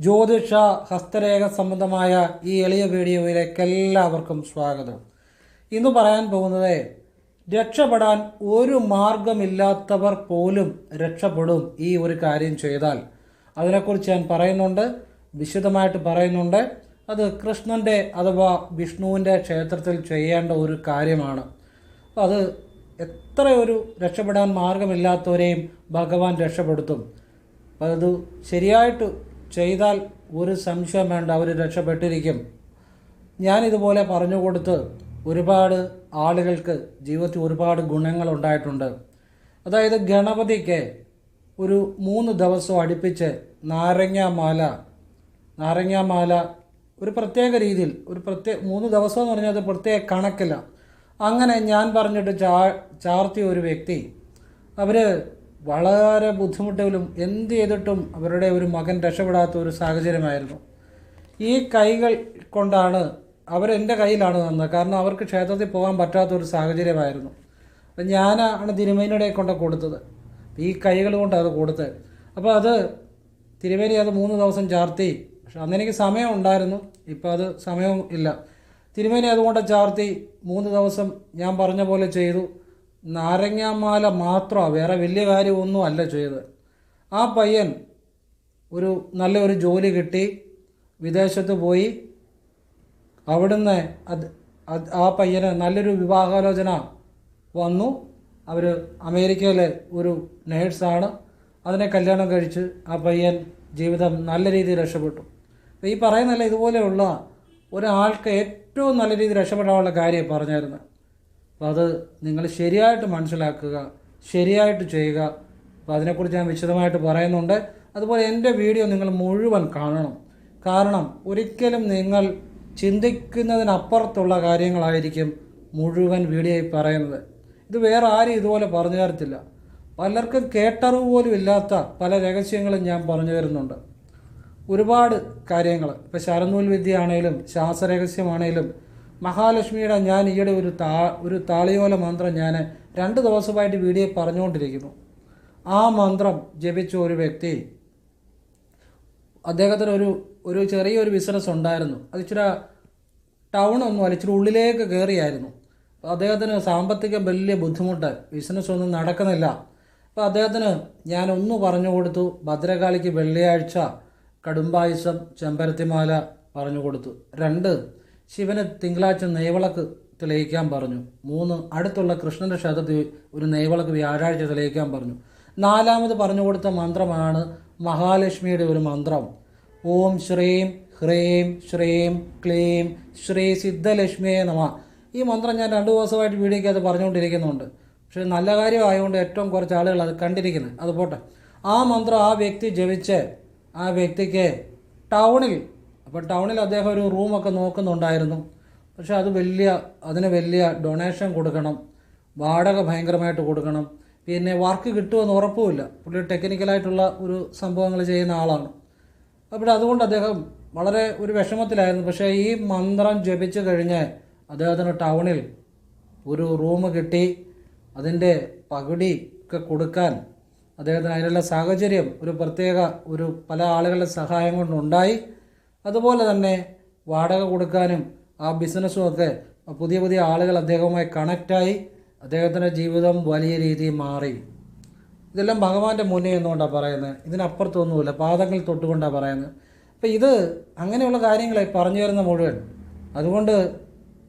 ജ്യോതിഷ ഹസ്തരേഖ സംബന്ധമായ ഈ എളിയ വീഡിയോയിലേക്ക് എല്ലാവർക്കും സ്വാഗതം. ഇന്ന് പറയാൻ പോകുന്നത് രക്ഷപ്പെടാൻ ഒരു മാർഗമില്ലാത്തവർ പോലും രക്ഷപ്പെടും ഈ ഒരു കാര്യം ചെയ്താൽ. അതിനെക്കുറിച്ച് ഞാൻ പറയുന്നുണ്ട് വിശദമായിട്ട് പറയുന്നുണ്ട്. അത് കൃഷ്ണന്റെ അഥവാ വിഷ്ണുവിന്റെ ക്ഷേത്രത്തിൽ ചെയ്യേണ്ട ഒരു കാര്യമാണ്. അത് എത്ര ഒരു രക്ഷപ്പെടാൻ മാർഗമില്ലാത്തവരെയും ഭഗവാൻ രക്ഷപ്പെടുത്തും. അത് ശരിയായിട്ട് ചെയ്താൽ ഒരു സംശയം വേണ്ട അവർ രക്ഷപ്പെട്ടിരിക്കും. ഞാനിതുപോലെ പറഞ്ഞു കൊടുത്ത് ഒരുപാട് ആളുകൾക്ക് ജീവിതത്തിൽ ഒരുപാട് ഗുണങ്ങൾ ഉണ്ടായിട്ടുണ്ട്. അതായത് ഗണപതിക്ക് ഒരു മൂന്ന് ദിവസം അടുപ്പിച്ച് നാരങ്ങാമാല നാരങ്ങാമാല ഒരു പ്രത്യേക രീതിയിൽ ഒരു പ്രത്യേക മൂന്ന് ദിവസം എന്ന് പറഞ്ഞാൽ അത് പ്രത്യേക കണക്കില്ല. അങ്ങനെ ഞാൻ പറഞ്ഞിട്ട് ചാ ചാർത്തിയ ഒരു വ്യക്തി അവർ വളരെ ബുദ്ധിമുട്ടിലും എന്ത് ചെയ്തിട്ടും അവരുടെ ഒരു മകൻ രക്ഷപ്പെടാത്ത ഒരു സാഹചര്യമായിരുന്നു. ഈ കൈകൾ കൊണ്ടാണ് അവരെന്റെ കയ്യിലാണ് തന്നത് കാരണം അവർക്ക് ക്ഷേത്രത്തിൽ പോകാൻ പറ്റാത്ത ഒരു സാഹചര്യമായിരുന്നു. ഞാനാണ് തിരുമേനിയുടെ കൊണ്ട് കൊടുത്തത്. ഈ കൈകൾ കൊണ്ടാണ് അത് കൊടുത്തത്. അപ്പോൾ അത് തിരുമേനി അത് മൂന്ന് ദിവസം ചാർത്തി. പക്ഷെ അന്ന് എനിക്ക് സമയം ഉണ്ടായിരുന്നു. ഇപ്പോൾ അത് സമയവും ഇല്ല. തിരുമേനി അതുകൊണ്ട് ചാർത്തി. മൂന്ന് ദിവസം ഞാൻ പറഞ്ഞ പോലെ ചെയ്തു. നാരങ്ങാമാല മാത്രമാണ് വേറെ വലിയ കാര്യമൊന്നും അല്ല ചെയ്ത് ആ പയ്യൻ ഒരു നല്ലൊരു ജോലി കിട്ടി വിദേശത്ത് പോയി. അവിടുന്ന് ആ പയ്യന് നല്ലൊരു വിവാഹാലോചന വന്നു. അവർ അമേരിക്കയിലെ ഒരു നേഴ്സാണ്. അതിനെ കല്യാണം കഴിച്ച് ആ പയ്യൻ ജീവിതം നല്ല രീതിയിൽ രക്ഷപ്പെട്ടു. ഈ പറയുന്നല്ല ഇതുപോലെയുള്ള ഒരാൾക്ക് ഏറ്റവും നല്ല രീതിയിൽ രക്ഷപ്പെടാനുള്ള കാര്യം പറഞ്ഞായിരുന്നു. അപ്പോൾ അത് നിങ്ങൾ ശരിയായിട്ട് മനസ്സിലാക്കുക ശരിയായിട്ട് ചെയ്യുക. അപ്പോൾ അതിനെക്കുറിച്ച് ഞാൻ വിശദമായിട്ട് പറയുന്നുണ്ട്. അതുപോലെ എന്റെ വീഡിയോ നിങ്ങൾ മുഴുവൻ കാണണം. കാരണം ഒരിക്കലും നിങ്ങൾ ചിന്തിക്കുന്നതിനപ്പുറത്തുള്ള കാര്യങ്ങളായിരിക്കും മുഴുവൻ വീഡിയോയിൽ പറയുന്നത്. ഇത് വേറെ ആരും ഇതുപോലെ പറഞ്ഞു തരത്തില്ല. പലർക്കും കേട്ടറിവ് പോലും ഇല്ലാത്ത പല രഹസ്യങ്ങളും ഞാൻ പറഞ്ഞു തരുന്നുണ്ട്. ഒരുപാട് കാര്യങ്ങൾ. ഇപ്പോൾ ശരനൂൽ വിദ്യ ആണെങ്കിലും മഹാലക്ഷ്മിയുടെ ഞാൻ ഈയിടെ ഒരു താ ഒരു താളിയോല മന്ത്രം ഞാൻ രണ്ട് ദിവസമായിട്ട് വീഡിയോ പറഞ്ഞുകൊണ്ടിരിക്കുന്നു. ആ മന്ത്രം ജപിച്ച ഒരു വ്യക്തി അദ്ദേഹത്തിന് ഒരു ഒരു ചെറിയൊരു ബിസിനസ് ഉണ്ടായിരുന്നു. അത് ഇച്ചിരി ടൗൺ അല്ല ഇച്ചിരി ഉള്ളിലേക്ക് കയറിയായിരുന്നു. അപ്പോൾ അദ്ദേഹത്തിന് സാമ്പത്തിക വലിയ ബുദ്ധിമുട്ട് ബിസിനസ് ഒന്നും നടക്കുന്നില്ല. അപ്പോൾ അദ്ദേഹത്തിന് ഞാൻ ഒന്ന് പറഞ്ഞു കൊടുത്തു ഭദ്രകാളിക്ക് വെള്ളിയാഴ്ച കടുംബായുസം ചെമ്പരത്തിമാല പറഞ്ഞു കൊടുത്തു. രണ്ട് ശിവന് തിങ്കളാഴ്ച നെയ്വിളക്ക് തെളിയിക്കാൻ പറഞ്ഞു. മൂന്ന് അടുത്തുള്ള കൃഷ്ണന്റെ ക്ഷേത്രത്തിൽ ഒരു നെയ്വിളക്ക് വ്യാഴാഴ്ച തെളിയിക്കാൻ പറഞ്ഞു. നാലാമത് പറഞ്ഞു കൊടുത്ത മന്ത്രമാണ് മഹാലക്ഷ്മിയുടെ ഒരു മന്ത്രം. ഓം ശ്രീം ഹ്രീം ശ്രീം ക്ലീം ശ്രീ സിദ്ധലക്ഷ്മിയെ നമ. ഈ മന്ത്രം ഞാൻ രണ്ട് ദിവസമായിട്ട് വീഡിയോയ്ക്ക് അത് പറഞ്ഞുകൊണ്ടിരിക്കുന്നുണ്ട്. പക്ഷേ നല്ല കാര്യമായതുകൊണ്ട് ഏറ്റവും കുറച്ച് ആളുകൾ അത് കണ്ടിരിക്കുന്നത്. അത് പോട്ടെ. ആ മന്ത്രം ആ വ്യക്തി ജപിച്ച് ആ വ്യക്തിക്ക് ടൗണിൽ അപ്പോൾ ടൗണിൽ അദ്ദേഹം ഒരു റൂമൊക്കെ നോക്കുന്നുണ്ടായിരുന്നു. പക്ഷെ അത് വലിയ അതിന് വലിയ ഡൊണേഷൻ കൊടുക്കണം വാടക ഭയങ്കരമായിട്ട് കൊടുക്കണം. പിന്നെ വർക്ക് കിട്ടുമെന്ന് ഉറപ്പുമില്ല. പുള്ളി ടെക്നിക്കലായിട്ടുള്ള ഒരു സംഭവങ്ങൾ ചെയ്യുന്ന ആളാണ്. അപ്പോൾ അതുകൊണ്ട് അദ്ദേഹം വളരെ ഒരു വിഷമത്തിലായിരുന്നു. പക്ഷേ ഈ മന്ത്രം ജപിച്ചു കഴിഞ്ഞ് അദ്ദേഹത്തിന് ടൗണിൽ ഒരു റൂം കിട്ടി. അതിന്റെ പകുതി ഒക്കെ കൊടുക്കാൻ അദ്ദേഹത്തിന് അതിനുള്ള സാഹചര്യം ഒരു പ്രത്യേക ഒരു പല ആളുകളുടെ സഹായം കൊണ്ടുണ്ടായി. അതുപോലെ തന്നെ വാടക കൊടുക്കാനും ആ ബിസിനസ്സും ഒക്കെ പുതിയ പുതിയ ആളുകൾ അദ്ദേഹവുമായി കണക്റ്റായി അദ്ദേഹത്തിന്റെ ജീവിതം വലിയ രീതിയിൽ മാറി. ഇതെല്ലാം ഭഗവാന്റെ മുന്നേ എന്നുകൊണ്ടാണ് പറയുന്നത്. ഇതിനപ്പുറത്തൊന്നുമില്ല. പാദങ്ങൾ തൊട്ടുകൊണ്ടാണ് പറയുന്നത്. അപ്പം ഇത് അങ്ങനെയുള്ള കാര്യങ്ങളെ പറഞ്ഞു തരുന്ന മുഴുവൻ. അതുകൊണ്ട്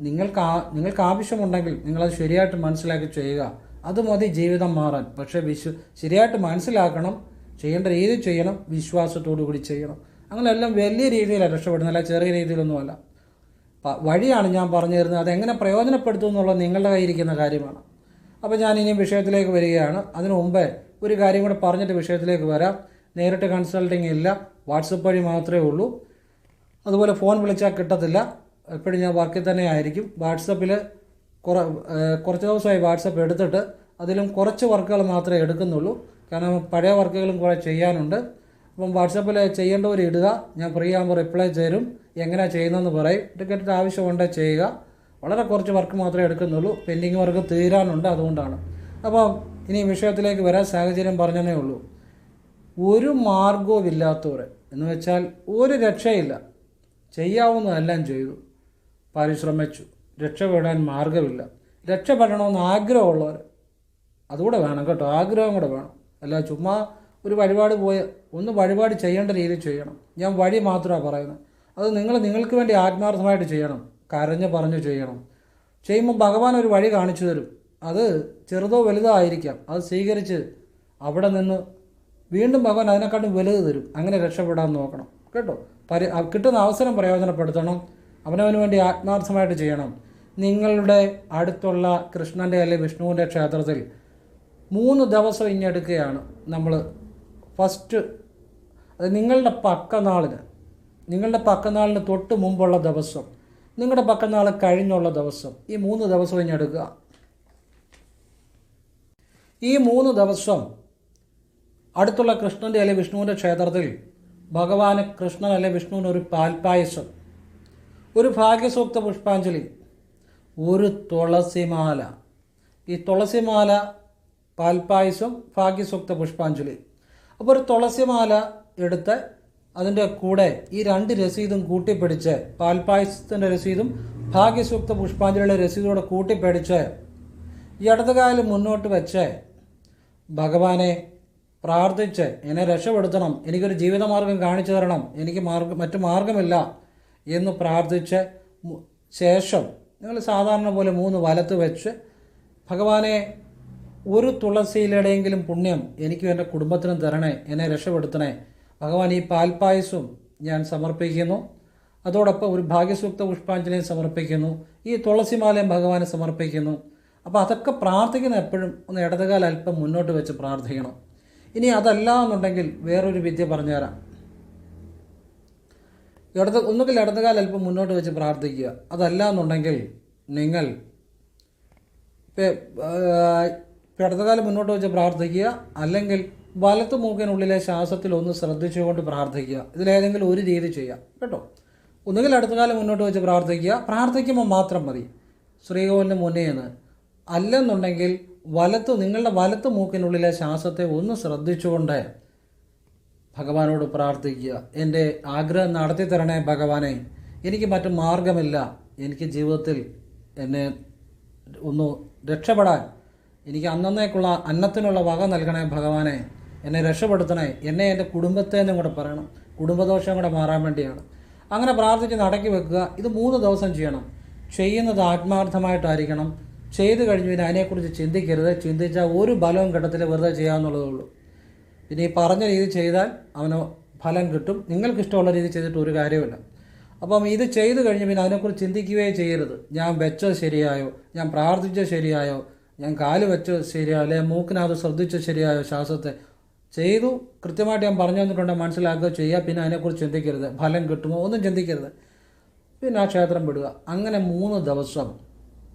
നിങ്ങൾക്ക് നിങ്ങൾക്ക് ആവശ്യമുണ്ടെങ്കിൽ നിങ്ങളത് ശരിയായിട്ട് മനസ്സിലാക്കി ചെയ്യുക. അത് മതി ജീവിതം മാറാൻ. പക്ഷേ വിശ്വ ശരിയായിട്ട് മനസ്സിലാക്കണം. ചെയ്യേണ്ട രീതി ചെയ്യണം. വിശ്വാസത്തോടു കൂടി ചെയ്യണം. അങ്ങനെയെല്ലാം വലിയ രീതിയിലാണ് അല്ല ചെറിയ രീതിയിലൊന്നുമല്ല. വഴിയാണ് ഞാൻ പറഞ്ഞു തരുന്നത് അതെങ്ങനെ പ്രയോജനപ്പെടുത്തും എന്നുള്ളത് നിങ്ങളുടെ കയ്യിരിക്കുന്ന കാര്യമാണ്. അപ്പോൾ ഞാൻ ഇനി വിഷയത്തിലേക്ക് വരികയാണ്. അതിനു മുമ്പേ ഒരു കാര്യം കൂടെ പറഞ്ഞിട്ട് വിഷയത്തിലേക്ക് വരാം. നേരിട്ട് കൺസൾട്ടിങ് ഇല്ല. വാട്സപ്പ് വഴി മാത്രമേ ഉള്ളൂ. അതുപോലെ ഫോൺ വിളിച്ചാൽ കിട്ടത്തില്ല. എപ്പോഴും ഞാൻ വർക്കിൽ തന്നെ ആയിരിക്കും. വാട്സപ്പിൽ കുറ കുറച്ച് ദിവസമായി വാട്സപ്പ് എടുത്തിട്ട് അതിലും കുറച്ച് വർക്കുകൾ മാത്രമേ എടുക്കുന്നുള്ളൂ. കാരണം പഴയ വർക്കുകളും കുറേ ചെയ്യാനുണ്ട്. അപ്പം വാട്സപ്പിൽ ചെയ്യേണ്ടവർ ഇടുക. ഞാൻ ഫ്രീ ആകുമ്പോൾ റിപ്ലൈ തരും. എങ്ങനെയാണ് ചെയ്യുന്നതെന്ന് പറയും. ടിക്കറ്റ് ആവശ്യമുണ്ടെങ്കിൽ ചെയ്യുക. വളരെ കുറച്ച് വർക്ക് മാത്രമേ എടുക്കുന്നുള്ളൂ. പെൻഡിങ് വർക്ക് തീരാനുണ്ട് അതുകൊണ്ടാണ്. അപ്പോൾ ഇനി വിഷയത്തിലേക്ക് വരാൻ സാഹചര്യം പറഞ്ഞതേ ഉള്ളൂ. ഒരു മാർഗവും ഇല്ലാത്തവർ എന്ന് വെച്ചാൽ ഒരു രക്ഷയില്ല. ചെയ്യാവുന്നതെല്ലാം ചെയ്തു. പരിശ്രമിച്ചു. രക്ഷപ്പെടാൻ മാർഗമില്ല രക്ഷപ്പെടണമെന്ന് ആഗ്രഹമുള്ളവർ അതുകൂടെ വേണം കേട്ടോ. ആഗ്രഹം കൂടെ വേണം. അല്ല ചുമ്മാ ഒരു വഴിപാട് പോയ ഒന്ന് വഴിപാട് ചെയ്യേണ്ട രീതിയിൽ ചെയ്യണം. ഞാൻ വഴി മാത്രമാണ് പറയുന്നത് അത് നിങ്ങൾ നിങ്ങൾക്ക് വേണ്ടി ആത്മാർത്ഥമായിട്ട് ചെയ്യണം. കരഞ്ഞ് പറഞ്ഞ് ചെയ്യണം. ചെയ്യുമ്പോൾ ഭഗവാൻ ഒരു വഴി കാണിച്ചു തരും. അത് ചെറുതോ വലുതോ ആയിരിക്കാം. അത് സ്വീകരിച്ച് അവിടെ നിന്ന് വീണ്ടും ഭഗവാൻ അതിനെക്കാട്ടും വലുത് തരും. അങ്ങനെ രക്ഷപ്പെടാൻ നോക്കണം. കേട്ടോ? പരി കിട്ടുന്ന അവസരം പ്രയോജനപ്പെടുത്തണം. അവനവന് വേണ്ടി ആത്മാർത്ഥമായിട്ട് ചെയ്യണം. നിങ്ങളുടെ അടുത്തുള്ള കൃഷ്ണന്റെ അല്ലെങ്കിൽ വിഷ്ണുവിന്റെ ക്ഷേത്രത്തിൽ മൂന്ന് ദിവസം ഇനി എടുക്കുകയാണ് നമ്മൾ ഫസ്റ്റ് അത് നിങ്ങളുടെ പക്കനാളിന് നിങ്ങളുടെ പക്കനാളിന് തൊട്ട് മുമ്പുള്ള ദിവസം നിങ്ങളുടെ പക്കനാൾ കഴിഞ്ഞുള്ള ദിവസം ഈ മൂന്ന് ദിവസം ഇഞ്ഞെടുക്കുക ഈ മൂന്ന് ദിവസം അടുത്തുള്ള കൃഷ്ണന്റെ അല്ലെ വിഷ്ണുവിന്റെ ക്ഷേത്രത്തിൽ ഭഗവാന് കൃഷ്ണൻ അല്ലെ വിഷ്ണുവിന് ഒരു പാൽപ്പായസം ഒരു ഭാഗ്യസൂക്ത പുഷ്പാഞ്ജലി ഒരു തുളസിമാല. ഈ തുളസിമാല പാൽപ്പായസം ഭാഗ്യസൂക്ത പുഷ്പാഞ്ജലി. അപ്പോൾ ഒരു തുളസിമാല എടുത്ത് അതിന്റെ കൂടെ ഈ രണ്ട് രസീതും കൂട്ടിപ്പിടിച്ച് പാൽപ്പായസത്തിന്റെ രസീതും ഭാഗ്യസൂക്ത പുഷ്പാഞ്ജലിയുടെ രസീതോടെ കൂട്ടിപ്പിടിച്ച് ഈ ഇടതുകാലം മുന്നോട്ട് വെച്ച് ഭഗവാനെ പ്രാർത്ഥിച്ച് എന്നെ രക്ഷപ്പെടുത്തണം എനിക്കൊരു ജീവിതമാർഗം കാണിച്ചു തരണം എനിക്ക് മാർഗം മറ്റു മാർഗമില്ല എന്ന് പ്രാർത്ഥിച്ച് ശേഷം നിങ്ങൾ സാധാരണ പോലെ മൂന്ന് വലത്ത് വെച്ച് ഭഗവാനെ ഒരു തുളസിയിലടെയെങ്കിലും പുണ്യം എനിക്കും എന്റെ കുടുംബത്തിനും തരണേ എന്നെ രക്ഷപ്പെടുത്തണേ. ഭഗവാൻ ഈ പാൽപ്പായസവും ഞാൻ സമർപ്പിക്കുന്നു. അതോടൊപ്പം ഒരു ഭാഗ്യസൂക്ത പുഷ്പാഞ്ജലിയും സമർപ്പിക്കുന്നു. ഈ തുളസിമാലയും ഭഗവാന് സമർപ്പിക്കുന്നു. അപ്പോൾ അതൊക്കെ പ്രാർത്ഥിക്കുന്ന എപ്പോഴും ഒന്ന് ഇടതുകാലം അല്പം മുന്നോട്ട് വെച്ച് പ്രാർത്ഥിക്കണം. ഇനി അതല്ല എന്നുണ്ടെങ്കിൽ വേറൊരു വിദ്യ പറഞ്ഞുതരാം. ഇടത് ഒന്നുകിൽ ഇടതുകാലം അല്പം മുന്നോട്ട് വെച്ച് പ്രാർത്ഥിക്കുക. അതല്ല എന്നുണ്ടെങ്കിൽ നിങ്ങൾ ഇപ്പം ഇടതുകാലം മുന്നോട്ട് വെച്ച് പ്രാർത്ഥിക്കുക. അല്ലെങ്കിൽ വലത്ത് മൂക്കിനുള്ളിലെ ശ്വാസത്തിൽ ഒന്ന് ശ്രദ്ധിച്ചുകൊണ്ട് പ്രാർത്ഥിക്കുക. ഇതിലേതെങ്കിലും ഒരു രീതി ചെയ്യാം കേട്ടോ? ഒന്നുകിൽ അടുത്തകാലം മുന്നോട്ട് വെച്ച് പ്രാർത്ഥിക്കുക. പ്രാർത്ഥിക്കുമ്പോൾ മാത്രം മതി. ശ്രീകോവിലിന് മുന്നേ എന്ന്. അല്ലെന്നുണ്ടെങ്കിൽ വലത്ത് നിങ്ങളുടെ വലത്ത് മൂക്കിനുള്ളിലെ ശ്വാസത്തെ ഒന്ന് ശ്രദ്ധിച്ചുകൊണ്ട് ഭഗവാനോട് പ്രാർത്ഥിക്കുക. എന്റെ ആഗ്രഹം നടത്തി തരണേ ഭഗവാനെ. എനിക്ക് മറ്റു മാർഗമില്ല. എനിക്ക് ജീവിതത്തിൽ എന്നെ ഒന്ന് രക്ഷപ്പെടാൻ എനിക്ക് അന്നേക്കുള്ള അന്നത്തിനുള്ള വക നൽകണേ ഭഗവാനെ. എന്നെ രക്ഷപ്പെടുത്തണേ. എന്നെ എന്റെ കുടുംബത്തെ എന്നും കൂടെ പറയണം. കുടുംബദോഷം കൂടെ മാറാൻ വേണ്ടിയാണ്. അങ്ങനെ പ്രാർത്ഥിച്ച് നടക്കി വെക്കുക. ഇത് മൂന്ന് ദിവസം ചെയ്യണം. ചെയ്യുന്നത് ആത്മാർത്ഥമായിട്ടായിരിക്കണം. ചെയ്തു കഴിഞ്ഞു പിന്നെ അതിനെക്കുറിച്ച് ചിന്തിക്കരുത്. ചിന്തിച്ചാൽ ഒരു ബലവും കിട്ടത്തില്ല. വെറുതെ ചെയ്യാമെന്നുള്ളതേ ഉള്ളൂ. പിന്നെ ഈ പറഞ്ഞ രീതി ചെയ്താൽ അവന് ഫലം കിട്ടും. നിങ്ങൾക്കിഷ്ടമുള്ള രീതി ചെയ്തിട്ട് ഒരു കാര്യമില്ല അപ്പം ഇത് ചെയ്തു കഴിഞ്ഞ് പിന്നെ അതിനെക്കുറിച്ച് ചിന്തിക്കുകയേ ചെയ്യരുത്. ഞാൻ വെച്ചത് ശരിയായോ? ഞാൻ പ്രാർത്ഥിച്ചത് ശരിയായോ? ഞാൻ കാൽ വെച്ച് ശരിയായോ അല്ലെ മൂക്കിനകത്ത് ശ്രദ്ധിച്ച് ശരിയായോ ശ്വാസത്തെ ചെയ്തു. കൃത്യമായിട്ട് ഞാൻ പറഞ്ഞു തന്നിട്ടുണ്ടെങ്കിൽ മനസ്സിലാക്കുക ചെയ്യുക പിന്നെ അതിനെക്കുറിച്ച് ചിന്തിക്കരുത്. ഫലം കിട്ടുമോ ഒന്നും ചിന്തിക്കരുത്. പിന്നെ ആ ക്ഷേത്രം വിടുക. അങ്ങനെ മൂന്ന് ദിവസം.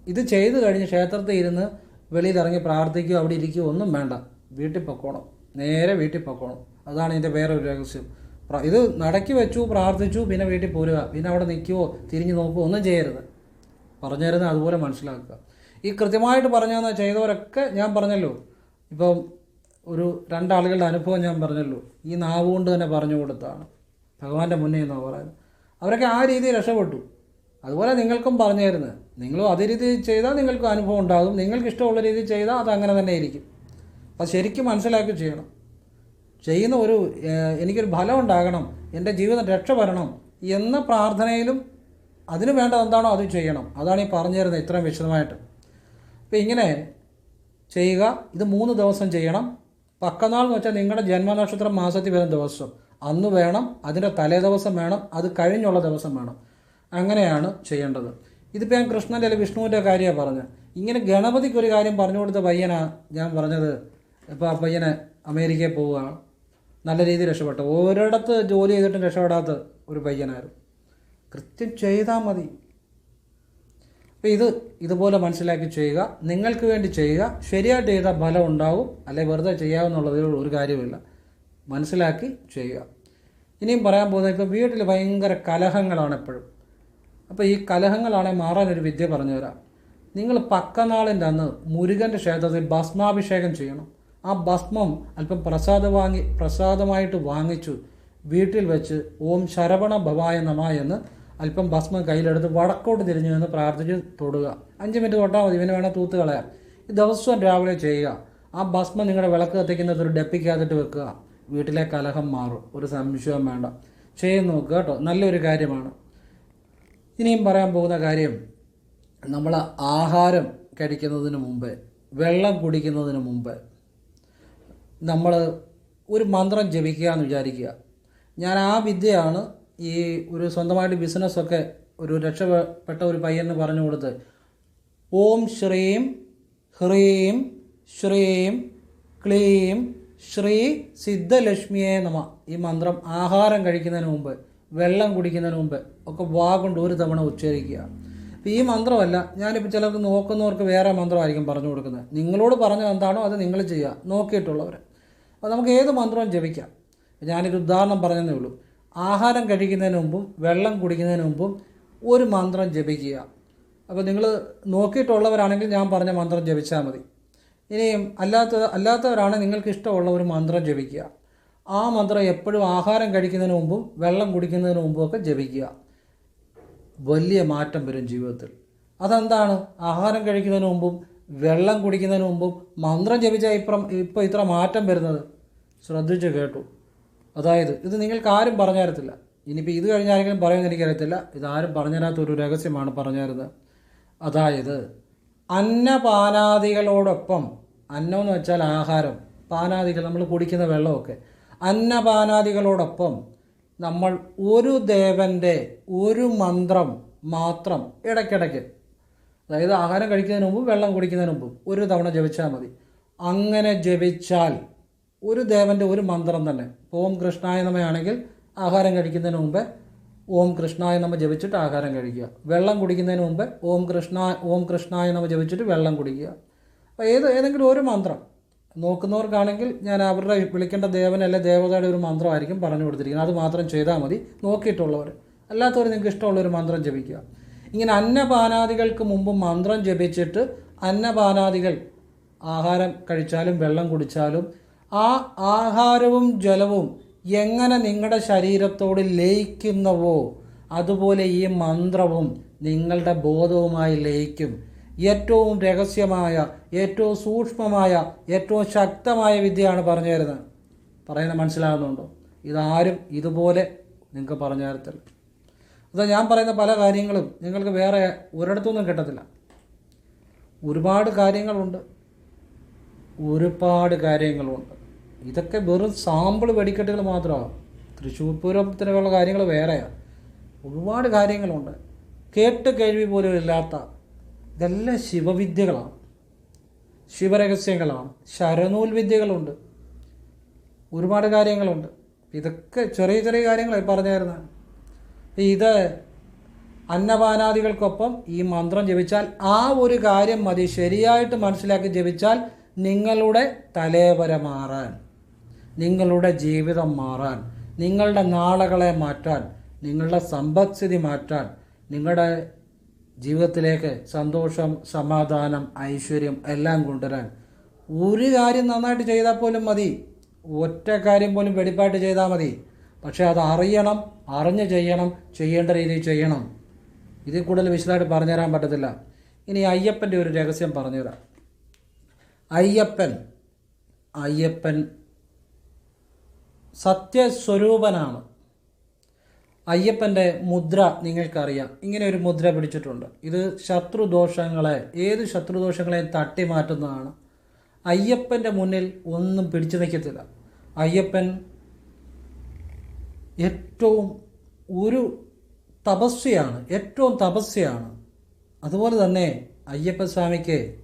ഇത് ചെയ്തു കഴിഞ്ഞ് ക്ഷേത്രത്തിൽ ഇരുന്ന് വെളിയിൽ ഇറങ്ങി പ്രാർത്ഥിക്കുകയോ അവിടെ ഇരിക്കുകയോ ഒന്നും വേണ്ട. വീട്ടിൽ പൊക്കോണം. നേരെ വീട്ടിൽ പൊക്കോണം. അതാണ് ഇതിന്റെ വേറൊരു രഹസ്യം. ഇത് നടക്കി വെച്ചു പ്രാർത്ഥിച്ചു പിന്നെ വീട്ടിൽ പോരുക. പിന്നെ അവിടെ നിൽക്കുവോ തിരിഞ്ഞു നോക്കുവോ ഒന്നും ചെയ്യരുത്. പറഞ്ഞു തരുന്നത് അതുപോലെ മനസ്സിലാക്കുക. ഈ കൃത്യമായിട്ട് പറഞ്ഞു ചെയ്തവരൊക്കെ ഞാൻ പറഞ്ഞല്ലോ. ഇപ്പം ഒരു രണ്ടാളുകളുടെ അനുഭവം ഞാൻ പറഞ്ഞല്ലോ. ഈ നാവ് കൊണ്ട് തന്നെ പറഞ്ഞു കൊടുത്താണ്. ഭഗവാന്റെ മുന്നേ എന്നാണ് പറയുന്നത്. അവരൊക്കെ ആ രീതിയിൽ രക്ഷപ്പെട്ടു. അതുപോലെ നിങ്ങൾക്കും പറഞ്ഞു തരുന്നത് നിങ്ങളും അതേ രീതിയിൽ ചെയ്താൽ നിങ്ങൾക്കും അനുഭവം ഉണ്ടാകും. നിങ്ങൾക്ക് ഇഷ്ടമുള്ള രീതിയിൽ ചെയ്താൽ അത് അങ്ങനെ തന്നെ ആയിരിക്കും. അപ്പം ശരിക്കും മനസ്സിലാക്കി ചെയ്യണം. ചെയ്യുന്ന ഒരു എനിക്കൊരു ഫലം ഉണ്ടാകണം. എന്റെ ജീവിതം രക്ഷപ്പെടണം എന്ന പ്രാർത്ഥനയിലും അതിനു വേണ്ടത് എന്താണോ അത് ചെയ്യണം. അതാണ് ഈ പറഞ്ഞു തരുന്നത് ഇത്രയും വിശദമായിട്ട്. അപ്പം ഇങ്ങനെ ചെയ്യുക ഇത് മൂന്ന് ദിവസം ചെയ്യണം. പക്കനാൾ എന്ന് വെച്ചാൽ നിങ്ങളുടെ ജന്മനക്ഷത്രം മാസത്തിൽ വരുന്ന ദിവസം. അന്ന് വേണം അതിന്റെ തലേ ദിവസം വേണം അത് കഴിഞ്ഞുള്ള ദിവസം വേണം. അങ്ങനെയാണ് ചെയ്യേണ്ടത്. ഇതിപ്പോൾ ഞാൻ കൃഷ്ണന്റെ അല്ലെങ്കിൽ വിഷ്ണുവിന്റെ കാര്യമാണ് പറഞ്ഞത്. ഇങ്ങനെ ഗണപതിക്ക് ഒരു കാര്യം പറഞ്ഞു കൊടുത്ത പയ്യനാ ഞാൻ പറഞ്ഞത്. ഇപ്പോൾ ആ പയ്യനെ അമേരിക്കയിൽ പോവുകയാണ് നല്ല രീതിയിൽ രക്ഷപ്പെട്ടു. ഒരിടത്ത് ജോലി ചെയ്തിട്ടും രക്ഷപ്പെടാത്ത ഒരു പയ്യനായിരുന്നു. കൃത്യം ചെയ്താൽ മതി. അപ്പോൾ ഇത് ഇതുപോലെ മനസ്സിലാക്കി ചെയ്യുക. നിങ്ങൾക്ക് വേണ്ടി ചെയ്യുക. ശരിയായിട്ട് ചെയ്താൽ ഫലം ഉണ്ടാവും. അല്ലെങ്കിൽ വെറുതെ ചെയ്യാവുന്നുള്ളതിൽ ഒരു കാര്യമില്ല മനസ്സിലാക്കി ചെയ്യുക. ഇനിയും പറയാൻ പോകുന്നത് ഇപ്പോൾ വീട്ടിൽ ഭയങ്കര കലഹങ്ങളാണ് എപ്പോഴും. അപ്പോൾ ഈ കലഹങ്ങളാണെങ്കിൽ ഒരു വിദ്യ പറഞ്ഞു തരാം നിങ്ങൾ പക്കനാളിന്റെ അന്ന് മുരുകന്റെ ക്ഷേത്രത്തിൽ ഭസ്മാഭിഷേകം ചെയ്യണം. ആ ഭസ്മം അല്പം പ്രസാദം വാങ്ങി പ്രസാദമായിട്ട് വാങ്ങിച്ചു വീട്ടിൽ വെച്ച് ഓം ശരവണ ഭവായ നമ എന്ന് അല്പം ഭസ്മം കയ്യിലെടുത്ത് വടക്കോട്ട് തിരിഞ്ഞു നിന്ന് പ്രാർത്ഥിച്ച് തൊടുക. അഞ്ച് മിനിറ്റ് തൊട്ടാൽ മതി ഇവന് വേണേൽ തൂത്ത് കളയാം ഈ ദിവസവും രാവിലെ ചെയ്യുക. ആ ഭസ്മം നിങ്ങളുടെ വിളക്ക് കത്തിക്കുന്നത് ഒരു ഡപ്പിക്കകത്തിട്ട് വെക്കുക. വീട്ടിലെ കലഹം മാറും. ഒരു സംശയം വേണ്ട. ചെയ്ത് നോക്കുക കേട്ടോ. നല്ലൊരു കാര്യമാണ്. ഇനിയും പറയാൻ പോകുന്ന കാര്യം നമ്മൾ ആഹാരം കഴിക്കുന്നതിന് മുമ്പ് വെള്ളം കുടിക്കുന്നതിന് മുമ്പ് നമ്മൾ ഒരു മന്ത്രം ജപിക്കുക എന്ന് വിചാരിക്കുക. ഞാൻ ആ വിദ്യയാണ് ഈ ഒരു സ്വന്തമായിട്ട് ബിസിനസ്സൊക്കെ ഒരു രക്ഷപ്പെട്ട ഒരു പയ്യന് പറഞ്ഞു കൊടുത്ത് ഓം ശ്രീം ഹ്രീം ശ്രീം ക്ലീം ശ്രീ സിദ്ധലക്ഷ്മിയെ നമ ഈ മന്ത്രം ആഹാരം കഴിക്കുന്നതിന് മുമ്പ് വെള്ളം കുടിക്കുന്നതിന് മുമ്പ് ഒക്കെ വാഗുണ്ട് ഒരു തവണ ഉച്ചരിക്കുക. ഈ മന്ത്രമല്ല ഞാനിപ്പോൾ ചിലർക്ക് നോക്കുന്നവർക്ക് വേറെ മന്ത്രമായിരിക്കും പറഞ്ഞു കൊടുക്കുന്നത്. നിങ്ങളോട് പറഞ്ഞത് എന്താണോ അത് നിങ്ങൾ ചെയ്യുക നോക്കിയിട്ടുള്ളവർ അപ്പോൾ നമുക്ക് ഏത് മന്ത്രവും ജപിക്കാം. ഞാനൊരു ഉദാഹരണം പറഞ്ഞതേ ഉള്ളൂ. ആഹാരം കഴിക്കുന്നതിന് മുമ്പും വെള്ളം കുടിക്കുന്നതിന് മുമ്പും ഒരു മന്ത്രം ജപിക്കുക. അപ്പോൾ നിങ്ങൾ നോക്കിയിട്ടുള്ളവരാണെങ്കിൽ ഞാൻ പറഞ്ഞ മന്ത്രം ജപിച്ചാൽ മതി. ഇനിയും അല്ലാത്ത അല്ലാത്തവരാണ് നിങ്ങൾക്ക് ഇഷ്ടമുള്ള ഒരു മന്ത്രം ജപിക്കുക. ആ മന്ത്രം എപ്പോഴും ആഹാരം കഴിക്കുന്നതിന് മുമ്പും വെള്ളം കുടിക്കുന്നതിന് മുമ്പും ഒക്കെ ജപിക്കുക. വലിയ മാറ്റം വരും ജീവിതത്തിൽ. അതെന്താണ്? ആഹാരം കഴിക്കുന്നതിന് മുമ്പും വെള്ളം കുടിക്കുന്നതിന് മുമ്പും മന്ത്രം ജപിച്ചാൽ ഇപ്പം ഇപ്പോൾ ഇത്ര മാറ്റം വരുന്നത്? ശ്രദ്ധിച്ച് കേട്ടു. അതായത് ഇത് നിങ്ങൾക്ക് ആരും പറഞ്ഞു തരത്തില്ല. ഇനിയിപ്പോൾ ഇത് കഴിഞ്ഞ ആരെങ്കിലും പറയുമെന്ന് എനിക്കറിയത്തില്ല. ഇതാരും പറഞ്ഞു തരാത്ത ഒരു രഹസ്യമാണ് പറഞ്ഞു തരുന്നത്. അതായത് അന്നപാനാദികളോടൊപ്പം അന്നം എന്ന് വെച്ചാൽ ആഹാരം പാനാദികൾ നമ്മൾ കുടിക്കുന്ന വെള്ളമൊക്കെ. അന്നപാനാദികളോടൊപ്പം നമ്മൾ ഒരു ദേവന്റെ ഒരു മന്ത്രം മാത്രം ഇടയ്ക്കിടയ്ക്ക് അതായത് ആഹാരം കഴിക്കുന്നതിന് മുമ്പ് വെള്ളം കുടിക്കുന്നതിന് മുമ്പ് ഒരു തവണ ജപിച്ചാൽ മതി. അങ്ങനെ ജപിച്ചാൽ ഒരു ദേവന്റെ ഒരു മന്ത്രം തന്നെ. ഓം കൃഷ്ണായ നമയാണെങ്കിൽ ആഹാരം കഴിക്കുന്നതിന് മുമ്പ് ഓം കൃഷ്ണായ നമ ജപിച്ചിട്ട് ആഹാരം കഴിക്കുക. വെള്ളം കുടിക്കുന്നതിന് മുമ്പ് ഓം കൃഷ്ണ ഓം കൃഷ്ണായ നമ ജപിച്ചിട്ട് വെള്ളം കുടിക്കുക. അപ്പോൾ ഏത് ഏതെങ്കിലും ഒരു മന്ത്രം. നോക്കുന്നവർക്കാണെങ്കിൽ ഞാൻ അവരുടെ വിളിക്കേണ്ട ദേവൻ അല്ലെ ദേവതയുടെ ഒരു മന്ത്രമായിരിക്കും പറഞ്ഞു കൊടുത്തിരിക്കുന്നത്. അത് മാത്രം ചെയ്താൽ മതി. നോക്കിയിട്ടുള്ളവർ. അല്ലാത്തവർ നിങ്ങൾക്ക് ഇഷ്ടമുള്ള ഒരു മന്ത്രം ജപിക്കുക. ഇങ്ങനെ അന്നപാനാദികൾക്ക് മുമ്പ് മന്ത്രം ജപിച്ചിട്ട് അന്നപാനാദികൾ ആഹാരം കഴിച്ചാലും വെള്ളം കുടിച്ചാലും ആ ആഹാരവും ജലവും എങ്ങനെ നിങ്ങളുടെ ശരീരത്തോട് ലയിക്കുന്നവോ അതുപോലെ ഈ മന്ത്രവും നിങ്ങളുടെ ബോധവുമായി ലയിക്കും. ഏറ്റവും രഹസ്യമായ ഏറ്റവും സൂക്ഷ്മമായ ഏറ്റവും ശക്തമായ വിദ്യയാണ് പറഞ്ഞു തരുന്നത്. പറയുന്നത് മനസ്സിലാകുന്നുണ്ടോ? ഇതാരും ഇതുപോലെ നിങ്ങൾക്ക് പറഞ്ഞു തരത്തില്ല. അതാ ഞാൻ പറയുന്ന പല കാര്യങ്ങളും നിങ്ങൾക്ക് വേറെ ഒരിടത്തുനിന്നും കിട്ടത്തില്ല. ഒരുപാട് കാര്യങ്ങളുണ്ട്. ഒരുപാട് കാര്യങ്ങളുണ്ട്. ഇതൊക്കെ വെറും സാമ്പിൾ വെടിക്കെട്ടുകൾ മാത്രമാണ്. തൃശ്ശൂർ പൂരത്തിനുള്ള കാര്യങ്ങൾ വേറെയാണ് ഒരുപാട് കാര്യങ്ങളുണ്ട്. കേട്ട് കേൾവി പോലും ഇല്ലാത്ത ഇതെല്ലാം ശിവവിദ്യകളാണ്. ശിവരഹസ്യങ്ങളാണ്. ശരനൂൽ വിദ്യകളുണ്ട്. ഒരുപാട് കാര്യങ്ങളുണ്ട്. ഇതൊക്കെ ചെറിയ ചെറിയ കാര്യങ്ങളായി പറഞ്ഞു തരുന്നത് ഇത് അന്നപാനാദികൾക്കൊപ്പം ഈ മന്ത്രം ജപിച്ചാൽ ആ ഒരു കാര്യം മതി. ശരിയായിട്ട് മനസ്സിലാക്കി ജപിച്ചാൽ നിങ്ങളുടെ തലേവര മാറാൻ. നിങ്ങളുടെ ജീവിതം മാറാൻ നിങ്ങളുടെ നാളുകളെ മാറ്റാൻ നിങ്ങളുടെ സമ്പദ്സ്ഥിതി മാറ്റാൻ നിങ്ങളുടെ ജീവിതത്തിലേക്ക് സന്തോഷം സമാധാനം ഐശ്വര്യം എല്ലാം കൊണ്ടുവരാൻ. ഒരു കാര്യം നന്നായിട്ട് ചെയ്താൽ പോലും മതി. ഒറ്റ കാര്യം പോലും വെടിപ്പായിട്ട് ചെയ്താൽ മതി. പക്ഷേ അത് അറിയണം അറിഞ്ഞ് ചെയ്യണം ചെയ്യേണ്ട രീതിയിൽ ചെയ്യണം. ഇതിൽ കൂടുതൽ വിശദമായിട്ട് പറഞ്ഞുതരാൻ പറ്റത്തില്ല. ഇനി അയ്യപ്പന്റെ ഒരു രഹസ്യം പറഞ്ഞുതരാം. അയ്യപ്പൻ അയ്യപ്പൻ സത്യസ്വരൂപനാണ്. അയ്യപ്പന്റെ മുദ്ര നിങ്ങൾക്കറിയാം. ഇങ്ങനെ ഒരു മുദ്ര പിടിച്ചിട്ടുണ്ട്. ഇത് ശത്രുദോഷങ്ങളെ ഏത് ശത്രുദോഷങ്ങളെയും തട്ടി മാറ്റുന്നതാണ് അയ്യപ്പന്റെ മുന്നിൽ ഒന്നും പിടിച്ചു നിൽക്കത്തില്ല. അയ്യപ്പൻ ഏറ്റവും ഒരു തപസ്വിയാണ് ഏറ്റവും തപസ്യാണ് അതുപോലെ തന്നെ അയ്യപ്പസ്വാമിക്ക്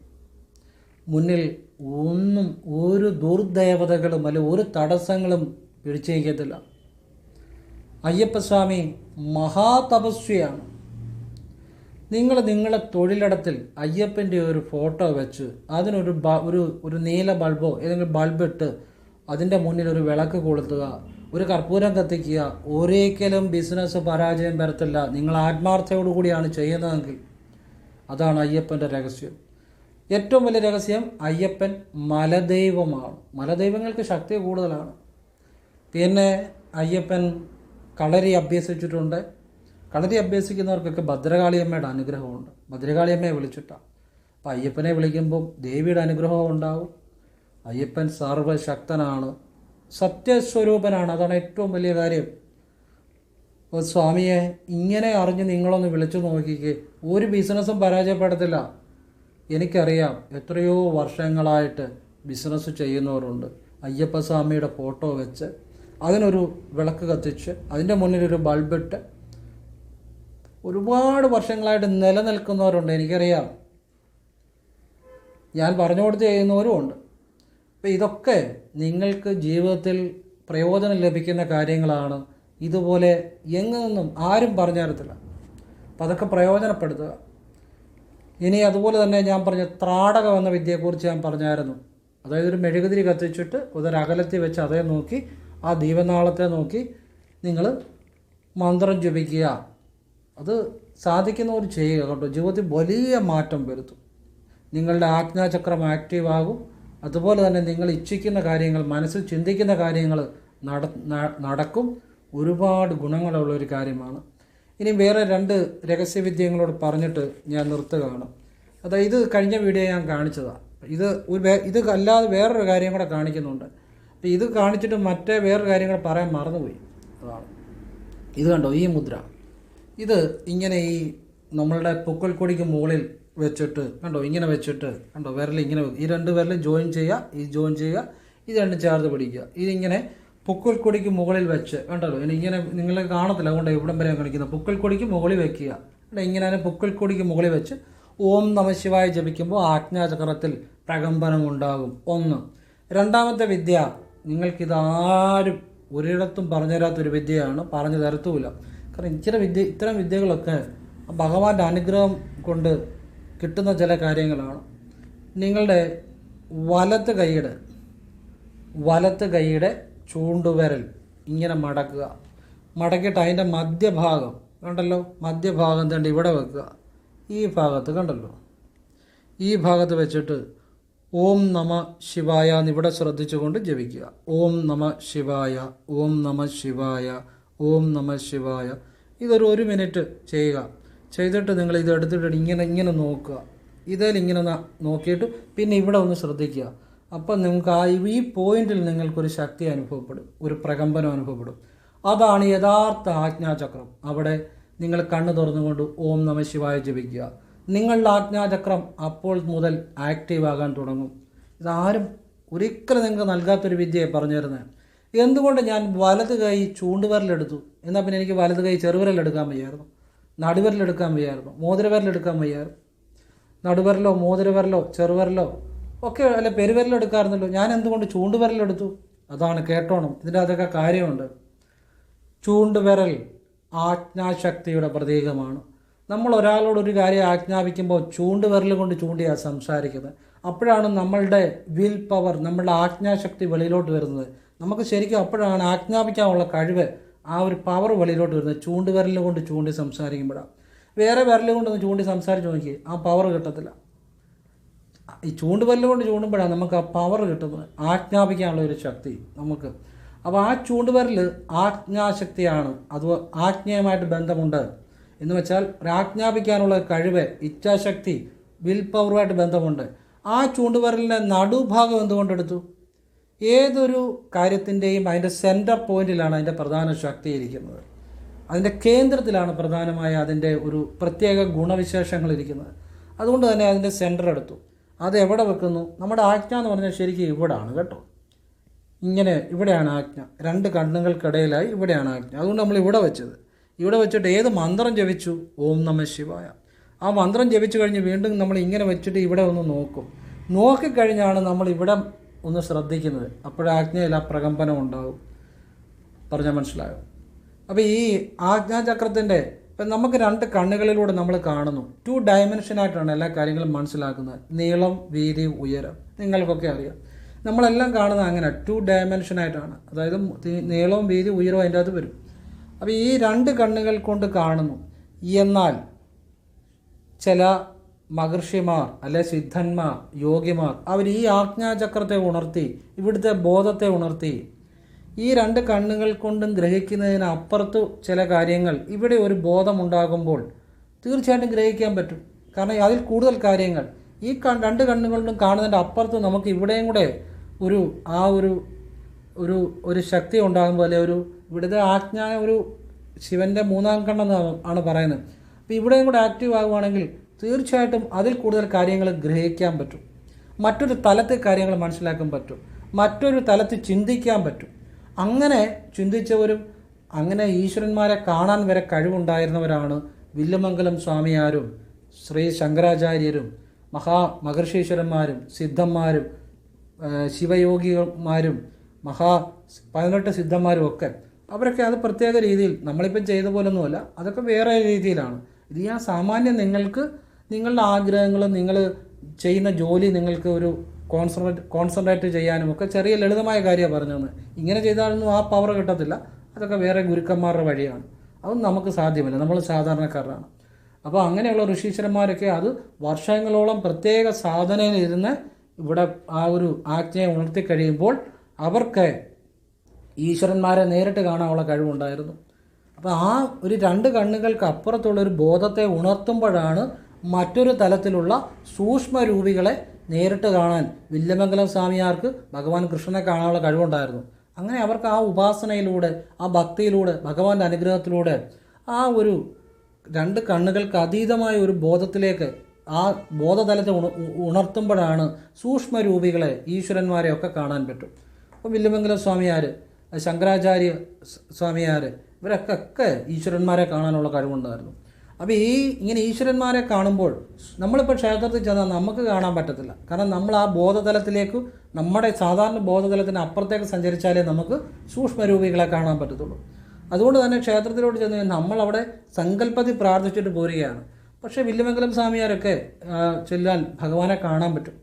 മുന്നിൽ ഒന്നും ഒരു ദുർദേവതകളും അല്ല ഒരു തടസ്സങ്ങളും പിടിച്ചു അയ്യപ്പസ്വാമി മഹാതപസ്വിയാണ്. നിങ്ങൾ നിങ്ങളെ തൊഴിലിടത്തിൽ അയ്യപ്പന്റെ ഒരു ഫോട്ടോ വെച്ച് അതിനൊരു ബ ഒരു ഒരു നീല ബൾബോ ഏതെങ്കിലും ബൾബ് ഇട്ട് അതിന്റെ മുന്നിൽ ഒരു വിളക്ക് കൊളുത്തുക ഒരു കർപ്പൂരം കത്തിക്കുക ഒരിക്കലും ബിസിനസ് പരാജയം വരത്തില്ല. നിങ്ങൾ ആത്മാർത്ഥയോടു കൂടിയാണ് ചെയ്യുന്നതെങ്കിൽ അതാണ് അയ്യപ്പന്റെ രഹസ്യം. ഏറ്റവും വലിയ രഹസ്യം അയ്യപ്പൻ മലദൈവമാണ്. മലദൈവങ്ങൾക്ക് ശക്തി കൂടുതലാണ്. പിന്നെ അയ്യപ്പൻ കളരി അഭ്യസിച്ചിട്ടുണ്ട്. കളരി അഭ്യസിക്കുന്നവർക്കൊക്കെ ഭദ്രകാളിയമ്മയുടെ അനുഗ്രഹമുണ്ട്. ഭദ്രകാളിയമ്മയെ വിളിച്ചിട്ടാണ് അപ്പം അയ്യപ്പനെ വിളിക്കുമ്പം ദേവിയുടെ അനുഗ്രഹവും ഉണ്ടാവും. അയ്യപ്പൻ സർവശക്തനാണ് സത്യസ്വരൂപനാണ്. അതാണ് ഏറ്റവും വലിയ കാര്യം. അപ്പോൾ സ്വാമിയെ ഇങ്ങനെ അറിഞ്ഞ് നിങ്ങളൊന്ന് വിളിച്ചു നോക്കിക്കേ. ഒരു ബിസിനസ്സും പരാജയപ്പെടത്തില്ല. എനിക്കറിയാം എത്രയോ വർഷങ്ങളായിട്ട് ബിസിനസ് ചെയ്യുന്നവരുണ്ട്. അയ്യപ്പ സ്വാമിയുടെ ഫോട്ടോ വെച്ച് അതിനൊരു വിളക്ക് കത്തിച്ച് അതിന്റെ മുന്നിലൊരു ബൾബിട്ട്. ഒരുപാട് വർഷങ്ങളായിട്ട് നിലനിൽക്കുന്നവരുണ്ട് എനിക്കറിയാം. ഞാൻ പറഞ്ഞു കൊടുത്ത് ചെയ്യുന്നവരും ഉണ്ട്. അപ്പം ഇതൊക്കെ നിങ്ങൾക്ക് ജീവിതത്തിൽ പ്രയോജനം ലഭിക്കുന്ന കാര്യങ്ങളാണ്. ഇതുപോലെ എങ്ങു നിന്നും ആരും പറഞ്ഞു തരത്തില്ല. അപ്പം അതൊക്കെ പ്രയോജനപ്പെടുത്തുക. ഇനി അതുപോലെ തന്നെ ഞാൻ പറഞ്ഞ ത്രാടകം എന്ന വിദ്യയെക്കുറിച്ച് ഞാൻ പറഞ്ഞായിരുന്നു. അതായത് ഒരു മെഴുകുതിരി കത്തിച്ചിട്ട് ഒരു അകലത്തിൽ വെച്ച് അതേ നോക്കി ആ ദീപനാളത്തെ നോക്കി നിങ്ങൾ മന്ത്രം ജപിക്കുക. അത് സാധിക്കുന്നവർ ചെയ്യുക കേട്ടോ. ജീവിതത്തിൽ വലിയ മാറ്റം വരുത്തും. നിങ്ങളുടെ ആജ്ഞാചക്രം ആക്റ്റീവ് ആകും. അതുപോലെ തന്നെ നിങ്ങൾ ഇച്ഛിക്കുന്ന കാര്യങ്ങൾ മനസ്സിൽ ചിന്തിക്കുന്ന കാര്യങ്ങൾ നട നടക്കും. ഒരുപാട് ഗുണങ്ങളുള്ള ഒരു കാര്യമാണ്. ഇനി വേറെ രണ്ട് രഹസ്യവിദ്യകളോട് പറഞ്ഞിട്ട് ഞാൻ നിർത്തുകയാണ്. അതായത് ഇത് കഴിഞ്ഞ വീഡിയോ ഞാൻ കാണിച്ചതാണ് ഇത് ഒരു ഇത് അല്ലാതെ വേറൊരു കാര്യം കൂടെ കാണിക്കുന്നുണ്ട്. ഇത് കാണിച്ചിട്ട് മറ്റേ വേറൊരു കാര്യങ്ങൾ പറയാൻ മറന്നുപോയി. അതാണ്. ഇത് കണ്ടോ ഈ മുദ്ര. ഇത് ഇങ്ങനെ ഈ നമ്മളുടെ പൊക്കൽക്കൊടിക്ക് മുകളിൽ വെച്ചിട്ട് കണ്ടോ ഇങ്ങനെ വെച്ചിട്ട് കണ്ടോ വിരൽ ഇങ്ങനെ ഈ രണ്ട് വിരൽ ജോയിൻ ചെയ്യുക ഈ ജോയിൻ ചെയ്യുക ഇത് രണ്ട് ചേർത്ത് പിടിക്കുക. ഇതിങ്ങനെ പൊക്കൽക്കൊടിക്ക് മുകളിൽ വെച്ച് കണ്ടല്ലോ ഇങ്ങനെ നിങ്ങൾ കാണത്തില്ല അതുകൊണ്ട് ഇവിടം വരെ കാണിക്കുന്നത്? പൊക്കൽക്കൊടിക്ക് മുകളിൽ വെക്കുക. കണ്ടോ ഇങ്ങനെ അതിനെ പൊക്കൽക്കൊടിക്ക് മുകളിൽ വെച്ച് ഓം നമശിവായ ജപിക്കുമ്പോൾ ആജ്ഞാചക്രത്തിൽ പ്രകമ്പനം ഉണ്ടാകും. ഒന്ന്. രണ്ടാമത്തെ വിദ്യ നിങ്ങൾക്കിത് ആരും ഒരിടത്തും പറഞ്ഞു തരാത്തൊരു വിദ്യയാണ് പറഞ്ഞു തരത്തുമില്ല. കാരണം ഇത്തരം വിദ്യ ഇത്തരം വിദ്യകളൊക്കെ ഭഗവാന്റെ അനുഗ്രഹം കൊണ്ട് കിട്ടുന്ന ചില കാര്യങ്ങളാണ്. നിങ്ങളുടെ വലത്ത് കൈയുടെ വലത്ത് കൈയുടെ ചൂണ്ടുവിരൽ ഇങ്ങനെ മടക്കുക. മടക്കിയിട്ട് അതിന്റെ മധ്യഭാഗം കണ്ടല്ലോ? മധ്യഭാഗം തേണ്ട ഇവിടെ വെക്കുക. ഈ ഭാഗത്ത് കണ്ടല്ലോ? ഈ ഭാഗത്ത് വെച്ചിട്ട് ഓം നമ ശിവായ എന്നിവിടെ ശ്രദ്ധിച്ചുകൊണ്ട് ജപിക്കുക. ഓം നമ ശിവായ ഓം നമ ശിവായ ഓം നമ ശിവായ. ഇതൊരു ഒരു മിനിറ്റ് ചെയ്യുക. ചെയ്തിട്ട് നിങ്ങൾ ഇത് എടുത്തിട്ട് ഇങ്ങനെ ഇങ്ങനെ നോക്കുക. ഇതിൽ ഇങ്ങനെ നോക്കിയിട്ട് പിന്നെ ഇവിടെ ഒന്ന് ശ്രദ്ധിക്കുക. അപ്പം നിങ്ങൾക്ക് ആ ഈ പോയിന്റിൽ നിങ്ങൾക്കൊരു ശക്തി അനുഭവപ്പെടും. ഒരു പ്രകമ്പനം അനുഭവപ്പെടും. അതാണ് യഥാർത്ഥ ആജ്ഞാചക്രം. അവിടെ നിങ്ങൾ കണ്ണു തുറന്നുകൊണ്ട് ഓം നമ ശിവായ ജപിക്കുക. നിങ്ങളുടെ ആജ്ഞാചക്രം അപ്പോൾ മുതൽ ആക്റ്റീവ് ആകാൻ തുടങ്ങും. ഇതാരും ഒരിക്കലും നിങ്ങൾക്ക് നൽകാത്തൊരു വിദ്യയെ പറഞ്ഞു തരുന്നത് എന്തുകൊണ്ട് ഞാൻ വലത് കൈ ചൂണ്ടുവിരലെടുത്തു? എന്നാൽ പിന്നെ എനിക്ക് വലത് കൈ ചെറുവിരലെടുക്കാൻ വയ്യായിരുന്നു. നടുവിരലെടുക്കാൻ വയ്യായിരുന്നു. മോതിരവിരലെടുക്കാൻ വയ്യായിരുന്നു. നടുവിരലോ മോതിരവിരലോ ചെറുവിരലോ ഒക്കെ അല്ല പെരുവിരലെടുക്കാറുണ്ടല്ലോ. ഞാൻ എന്തുകൊണ്ട് ചൂണ്ടുവിരലെടുത്തു? അതാണ് കേട്ടോണം. ഇതിന്റെ അതൊക്കെ കാര്യമുണ്ട്. ചൂണ്ടുവിരൽ ആജ്ഞാശക്തിയുടെ പ്രതീകമാണ്. നമ്മൾ ഒരാളോട് ഒരു കാര്യം ആജ്ഞാപിക്കുമ്പോൾ ചൂണ്ടുവിരൽ കൊണ്ട് ചൂണ്ടിയാണ് സംസാരിക്കുന്നത്. അപ്പോഴാണ് നമ്മളുടെ വിൽ പവർ നമ്മളുടെ ആജ്ഞാശക്തി വെളിയിലോട്ട് വരുന്നത്. നമുക്ക് ശരിക്കും അപ്പോഴാണ് ആജ്ഞാപിക്കാനുള്ള കഴിവ് ആ ഒരു പവർ വെളിയിലോട്ട് വരുന്നത്. ചൂണ്ടുവിരൽ കൊണ്ട് ചൂണ്ടി സംസാരിക്കുമ്പോഴാണ് വേറെ വിരൽ കൊണ്ടൊന്ന് ചൂണ്ടി സംസാരിച്ച് നോക്കി ആ പവർ കിട്ടത്തില്ല. ഈ ചൂണ്ടുപല്ല് കൊണ്ട് ചൂണ്ടുമ്പോഴാണ് നമുക്ക് ആ പവർ കിട്ടുന്നത്. ആജ്ഞാപിക്കാനുള്ള ഒരു ശക്തി നമുക്ക്. അപ്പോൾ ആ ചൂണ്ടുപരൽ ആജ്ഞാശക്തിയാണ്. അത് ആജ്ഞയുമായിട്ട് ബന്ധമുണ്ട്. എന്ന് വെച്ചാൽ ആജ്ഞാപിക്കാനുള്ള കഴിവ് ഇച്ഛാശക്തി വിൽ പവറുമായിട്ട് ബന്ധമുണ്ട്. ആ ചൂണ്ടുപരലിന്റെ നടുഭാഗം എന്തുകൊണ്ടെടുത്തു ഏതൊരു കാര്യത്തിന്റെയും അതിന്റെ സെന്റർ പോയിന്റിലാണ് അതിന്റെ പ്രധാന ശക്തി ഇരിക്കുന്നത് അതിന്റെ കേന്ദ്രത്തിലാണ് പ്രധാനമായ അതിന്റെ ഒരു പ്രത്യേക ഗുണവിശേഷങ്ങൾ ഇരിക്കുന്നത്. അതുകൊണ്ട് തന്നെ അതിന്റെ സെന്റർ എടുത്തു. അത് എവിടെ വെക്കുന്നു? നമ്മുടെ ആജ്ഞ എന്ന് പറഞ്ഞാൽ ശരിക്കും ഇവിടാണ് കേട്ടോ. ഇങ്ങനെ ഇവിടെയാണ് ആജ്ഞ. രണ്ട് കണ്ണുകൾക്കിടയിലായി ഇവിടെയാണ് ആജ്ഞ. അതുകൊണ്ട് നമ്മൾ ഇവിടെ വെച്ചത്. ഇവിടെ വെച്ചിട്ട് ഏത് മന്ത്രം ജപിച്ചു? ഓം നമ ശിവായ. ആ മന്ത്രം ജപിച്ചു കഴിഞ്ഞ് വീണ്ടും നമ്മൾ ഇങ്ങനെ വെച്ചിട്ട് ഇവിടെ ഒന്ന് നോക്കും. നോക്കിക്കഴിഞ്ഞാണ് നമ്മൾ ഇവിടെ ഒന്ന് ശ്രദ്ധിക്കുന്നത്. അപ്പോഴാജ്ഞയിൽ ആ പ്രകമ്പനം ഉണ്ടാകും പറഞ്ഞാൽ മനസ്സിലാകും അപ്പോൾ ഈ ആജ്ഞാചക്രത്തിന്റെ ഇപ്പം നമുക്ക് രണ്ട് കണ്ണുകളിലൂടെ നമ്മൾ കാണുന്നു. ടു ഡയമെൻഷനായിട്ടാണ് എല്ലാ കാര്യങ്ങളും മനസ്സിലാക്കുന്നത്. നീളം വീതി ഉയരം. നിങ്ങൾക്കൊക്കെ അറിയാം. നമ്മളെല്ലാം കാണുന്നത് അങ്ങനെ. ടു ഡയമെൻഷനായിട്ടാണ് അതായത് നീളവും വീതി ഉയരവും അതിന്റെ അകത്ത് വരും. അപ്പോൾ ഈ രണ്ട് കണ്ണുകൾ കൊണ്ട് കാണുന്നു. എന്നാൽ ചില മഹർഷിമാർ അല്ലെ സിദ്ധന്മാർ യോഗിമാർ അവർ ഈ ആജ്ഞാചക്രത്തെ ഉണർത്തി ഇവിടുത്തെ ബോധത്തെ ഉണർത്തി ഈ രണ്ട് കണ്ണുകൾ കൊണ്ടും ഗ്രഹിക്കുന്നതിന് അപ്പുറത്ത് ചില കാര്യങ്ങൾ ഇവിടെ ഒരു ബോധമുണ്ടാകുമ്പോൾ തീർച്ചയായിട്ടും ഗ്രഹിക്കാൻ പറ്റും. കാരണം അതിൽ കൂടുതൽ കാര്യങ്ങൾ. ഈ രണ്ട് കണ്ണുകൊണ്ടും കാണുന്നതിന്റെ അപ്പുറത്ത് നമുക്ക് ഇവിടെയും കൂടെ ഒരു ആ ഒരു ഒരു ഒരു ശക്തി ഉണ്ടാകുമ്പോൾ അല്ലെ ഒരു ഇവിടുത്തെ ആജ്ഞ ഒരു ശിവന്റെ മൂന്നാം കണ്ണെന്നാണ് ആണ് പറയുന്നത്. അപ്പോൾ ഇവിടെയും കൂടെ ആക്റ്റീവ് ആകുവാണെങ്കിൽ തീർച്ചയായിട്ടും അതിൽ കൂടുതൽ കാര്യങ്ങൾ ഗ്രഹിക്കാൻ പറ്റും. മറ്റൊരു തലത്തിൽ കാര്യങ്ങൾ മനസ്സിലാക്കാൻ പറ്റും. മറ്റൊരു തലത്തിൽ ചിന്തിക്കാൻ പറ്റും. അങ്ങനെ ചിന്തിച്ചവരും അങ്ങനെ ഈശ്വരന്മാരെ കാണാൻ വരെ കഴിവുണ്ടായിരുന്നവരാണ് വില്ലുമംഗലം സ്വാമിയാരും ശ്രീ ശങ്കരാചാര്യരും മഹാ മഹർഷീശ്വരന്മാരും സിദ്ധന്മാരും ശിവയോഗികന്മാരും മഹാ പതിനെട്ട് സിദ്ധന്മാരും ഒക്കെ അവരൊക്കെ അത് പ്രത്യേക രീതിയിൽ നമ്മളിപ്പം ചെയ്ത പോലൊന്നുമല്ല അതൊക്കെ വേറെ രീതിയിലാണ്. ഇത് ഞാൻ സാമാന്യം നിങ്ങൾക്ക് നിങ്ങളുടെ ആഗ്രഹങ്ങളും നിങ്ങൾ ചെയ്യുന്ന ജോലി നിങ്ങൾക്ക് ഒരു കോൺസെൻട്രേറ്റ് കോൺസെൻട്രേറ്റ് ചെയ്യാനും ഒക്കെ ചെറിയ ലളിതമായ കാര്യമാണ് പറഞ്ഞു തന്നെ ഇങ്ങനെ ചെയ്താലൊന്നും ആ പവർ കിട്ടത്തില്ല. അതൊക്കെ വേറെ ഗുരുക്കന്മാരുടെ വഴിയാണ്. അതൊന്നും നമുക്ക് സാധ്യമല്ല. നമ്മൾ സാധാരണക്കാരാണ്. അപ്പോൾ അങ്ങനെയുള്ള ഋഷീശ്വരന്മാരൊക്കെ അത് വർഷങ്ങളോളം പ്രത്യേക സാധനയിലിരുന്ന് ഇവിടെ ആ ഒരു ആജ്ഞയെ ഉണർത്തി കഴിയുമ്പോൾ അവർക്ക് ഈശ്വരന്മാരെ നേരിട്ട് കാണാനുള്ള കഴിവുണ്ടായിരുന്നു. അപ്പോൾ ആ ഒരു രണ്ട് കണ്ണുകൾക്ക് അപ്പുറത്തുള്ള ഒരു ബോധത്തെ ഉണർത്തുമ്പോഴാണ് മറ്റൊരു തലത്തിലുള്ള സൂക്ഷ്മരൂപികളെ നേരിട്ട് കാണാൻ വില്യമംഗലം സ്വാമിയാർക്ക് ഭഗവാൻ കൃഷ്ണനെ കാണാനുള്ള കഴിവുണ്ടായിരുന്നു. അങ്ങനെ അവർക്ക് ആ ഉപാസനയിലൂടെ ആ ഭക്തിയിലൂടെ ഭഗവാന്റെ അനുഗ്രഹത്തിലൂടെ ആ ഒരു രണ്ട് കണ്ണുകൾക്ക് അതീതമായ ഒരു ബോധത്തിലേക്ക് ആ ബോധതലത്തെ ഉണ ഉണർത്തുമ്പോഴാണ് സൂക്ഷ്മരൂപികളെ ഈശ്വരന്മാരെയൊക്കെ കാണാൻ പറ്റും. അപ്പോൾ വില്ലുമംഗലം സ്വാമിയാർ ശങ്കരാചാര്യ സ്വാമിയാർ ഇവരൊക്കെ ഒക്കെ ഈശ്വരന്മാരെ കാണാനുള്ള കഴിവുണ്ടായിരുന്നു. അപ്പോൾ ഈ ഇങ്ങനെ ഈശ്വരന്മാരെ കാണുമ്പോൾ നമ്മളിപ്പോൾ ക്ഷേത്രത്തിൽ ചെന്നാൽ നമുക്ക് കാണാൻ പറ്റത്തില്ല. കാരണം നമ്മൾ ആ ബോധതലത്തിലേക്ക് നമ്മുടെ സാധാരണ ബോധതലത്തിന് അപ്പുറത്തേക്ക് സഞ്ചരിച്ചാലേ നമുക്ക് സൂക്ഷ്മരൂപികളെ കാണാൻ പറ്റത്തുള്ളൂ. അതുകൊണ്ട് തന്നെ ക്ഷേത്രത്തിലോട്ട് ചെന്ന് നമ്മളവിടെ സങ്കല്പത്തിൽ പ്രാർത്ഥിച്ചിട്ട് പോരുകയാണ്. പക്ഷേ വില്ലുമംഗലം സ്വാമിയാരൊക്കെ ചെല്ലാൻ ഭഗവാനെ കാണാൻ പറ്റും.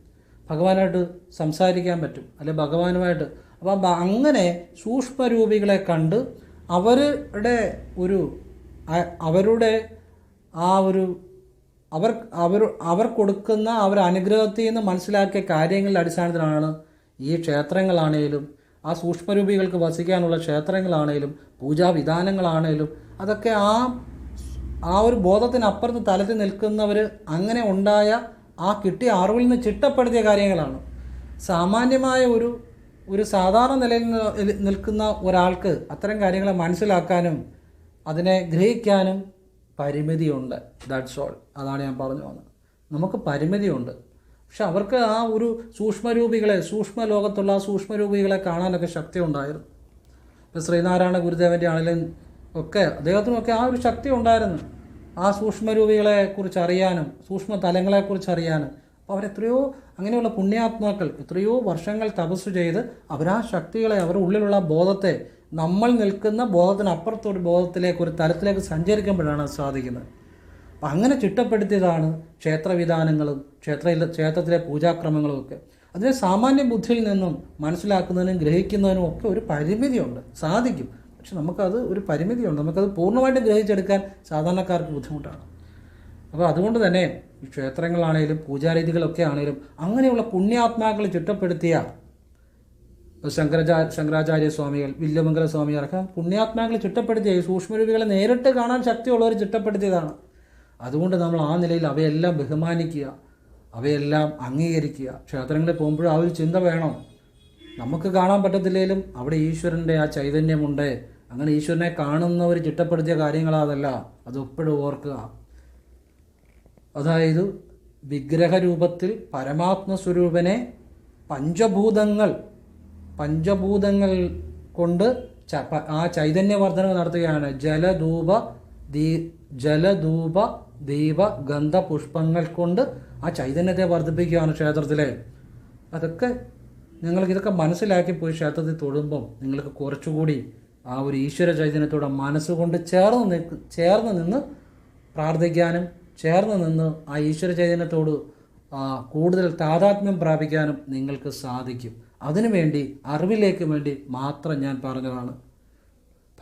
ഭഗവാനായിട്ട് സംസാരിക്കാൻ പറ്റും. അല്ലെ ഭഗവാനുമായിട്ട് അപ്പോൾ അങ്ങനെ സൂക്ഷ്മരൂപികളെ കണ്ട് അവരുടെ ഒരു അവരുടെ ആ ഒരു അവർ അവർ അവർ കൊടുക്കുന്ന അവർ അനുഗ്രഹത്തിൽ നിന്ന് മനസ്സിലാക്കിയ കാര്യങ്ങളുടെ അടിസ്ഥാനത്തിലാണ് ഈ ക്ഷേത്രങ്ങളാണേലും ആ സൂക്ഷ്മരൂപികൾക്ക് വസിക്കാനുള്ള ക്ഷേത്രങ്ങളാണേലും പൂജാവിധാനങ്ങളാണേലും അതൊക്കെ ആ ആ ഒരു ബോധത്തിനപ്പുറത്ത് തലത്തിൽ നിൽക്കുന്നവർ അങ്ങനെ ഉണ്ടായ ആ കിട്ടിയ അറിവിൽ നിന്ന് ചിട്ടപ്പെടുത്തിയ കാര്യങ്ങളാണ്. സാമാന്യമായ ഒരു ഒരു സാധാരണ നിലയിൽ നിൽക്കുന്ന ഒരാൾക്ക് അത്തരം കാര്യങ്ങളെ മനസ്സിലാക്കാനും അതിനെ ഗ്രഹിക്കാനും പരിമിതിയുണ്ട്. ദാറ്റ്സ് ഓൾ അതാണ് ഞാൻ പറഞ്ഞു വന്നത്. നമുക്ക് പരിമിതിയുണ്ട്. പക്ഷെ അവർക്ക് ആ ഒരു സൂക്ഷ്മരൂപികളെ സൂക്ഷ്മ ലോകത്തുള്ള ആ സൂക്ഷ്മരൂപികളെ കാണാനൊക്കെ ശക്തി ഉണ്ടായിരുന്നു ഇപ്പോൾ ശ്രീനാരായണ ഗുരുദേവന്റെ ആണെങ്കിലും ഒക്കെ അദ്ദേഹത്തിനൊക്കെ ആ ഒരു ശക്തി ഉണ്ടായിരുന്നു. ആ സൂക്ഷ്മരൂപികളെ കുറിച്ച് അറിയാനും സൂക്ഷ്മ തലങ്ങളെക്കുറിച്ച് അറിയാനും അപ്പോൾ അവരെത്രയോ അങ്ങനെയുള്ള പുണ്യാത്മാക്കൾ എത്രയോ വർഷങ്ങൾ തപസ് ചെയ്ത് അവരാ ശക്തികളെ അവരുടെ ഉള്ളിലുള്ള ബോധത്തെ നമ്മൾ നിൽക്കുന്ന ബോധത്തിനപ്പുറത്തൊരു ബോധത്തിലേക്ക് ഒരു തലത്തിലേക്ക് സഞ്ചരിക്കുമ്പോഴാണ് സാധിക്കുന്നത്. അപ്പം അങ്ങനെ ചിട്ടപ്പെടുത്തിയതാണ് ക്ഷേത്രവിധാനങ്ങളും ക്ഷേത്ര ക്ഷേത്രത്തിലെ പൂജാക്രമങ്ങളും ഒക്കെ. അതിനെ സാമാന്യ ബുദ്ധിയിൽ നിന്നും മനസ്സിലാക്കുന്നതിനും ഗ്രഹിക്കുന്നതിനും ഒക്കെ ഒരു പരിമിതിയുണ്ട്. സാധിക്കും. പക്ഷെ നമുക്കത് ഒരു പരിമിതിയുണ്ട്. നമുക്കത് പൂർണമായിട്ട് ഗ്രഹിച്ചെടുക്കാൻ സാധാരണക്കാർക്ക് ബുദ്ധിമുട്ടാണ്. അപ്പോൾ അതുകൊണ്ട് തന്നെ ക്ഷേത്രങ്ങളാണേലും പൂജാരീതികളൊക്കെ ആണേലും അങ്ങനെയുള്ള പുണ്യാത്മാക്കൾ ചിട്ടപ്പെടുത്തിയ ശങ്കരാചാര്യ ശങ്കരാചാ ശങ്കരാചാര്യ സ്വാമികൾ വില്യമംഗല സ്വാമികളൊക്കെ പുണ്യാത്മാക്കൾ ചിട്ടപ്പെടുത്തിയ ഈ സൂക്ഷ്മരൂപികളെ നേരിട്ട് കാണാൻ ശക്തിയുള്ളവർ ചിട്ടപ്പെടുത്തിയതാണ് അതുകൊണ്ട് നമ്മൾ ആ നിലയിൽ അവയെല്ലാം ബഹുമാനിക്കുക അവയെല്ലാം അംഗീകരിക്കുക. ക്ഷേത്രങ്ങളിൽ പോകുമ്പോഴും ആ ഒരു ചിന്ത വേണം. നമുക്ക് കാണാൻ പറ്റത്തില്ലെങ്കിലും അവിടെ ഈശ്വരന്റെ ആ ചൈതന്യമുണ്ട്. അങ്ങനെ ഈശ്വരനെ കാണുന്നവർ ചിട്ടപ്പെടുത്തിയ കാര്യങ്ങളാതല്ല അത് എപ്പോഴും ഓർക്കുക. അതായത് വിഗ്രഹരൂപത്തിൽ പരമാത്മസ്വരൂപനെ പഞ്ചഭൂതങ്ങൾ പഞ്ചഭൂതങ്ങൾ കൊണ്ട് ആ ചൈതന്യവർദ്ധനം നടത്തുകയാണ്. ജലധൂപ ദീ ജലധൂപ ദീപ ഗന്ധ പുഷ്പങ്ങൾ കൊണ്ട് ആ ചൈതന്യത്തെ വർദ്ധിപ്പിക്കുകയാണ് ക്ഷേത്രത്തിലെ. അതൊക്കെ നിങ്ങൾക്ക് ഇതൊക്കെ മനസ്സിലാക്കി പോയി ക്ഷേത്രത്തിൽ തൊടുമ്പം നിങ്ങൾക്ക് കുറച്ചുകൂടി ആ ഒരു ഈശ്വര ചൈതന്യത്തോടെ മനസ്സുകൊണ്ട് ചേർന്ന് ചേർന്ന് നിന്ന് പ്രാർത്ഥിക്കാനും ചേർന്ന് നിന്ന് ആ ഈശ്വര ചൈതന്യത്തോട് കൂടുതൽ താതാത്മ്യം പ്രാപിക്കാനും നിങ്ങൾക്ക് സാധിക്കും. അതിനുവേണ്ടി അറിവിലേക്ക് വേണ്ടി മാത്രം ഞാൻ പറഞ്ഞതാണ്.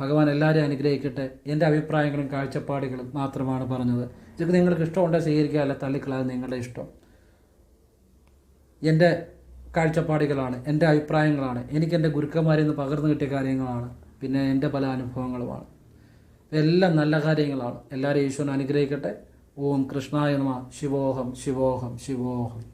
ഭഗവാൻ എല്ലാവരെയും അനുഗ്രഹിക്കട്ടെ. എന്റെ അഭിപ്രായങ്ങളും കാഴ്ചപ്പാടുകളും മാത്രമാണ് പറഞ്ഞത്. ഇതൊക്കെ നിങ്ങൾക്ക് ഇഷ്ടമുണ്ടെങ്കിൽ സ്വീകരിക്കുക അല്ല തള്ളിക്കളത് നിങ്ങളുടെ ഇഷ്ടം. എന്റെ കാഴ്ചപ്പാടുകളാണ് എന്റെ അഭിപ്രായങ്ങളാണ് എനിക്ക് എന്റെ ഗുരുക്കന്മാരിൽ നിന്ന് പകർന്നു കിട്ടിയ കാര്യങ്ങളാണ് പിന്നെ എന്റെ പല അനുഭവങ്ങളുമാണ്. എല്ലാം നല്ല കാര്യങ്ങളാണ്. എല്ലാവരും ഈശ്വരൻ അനുഗ്രഹിക്കട്ടെ. ഓം കൃഷ്ണായ നമ ശിവോഹം ശിവോഹം ശിവോഹം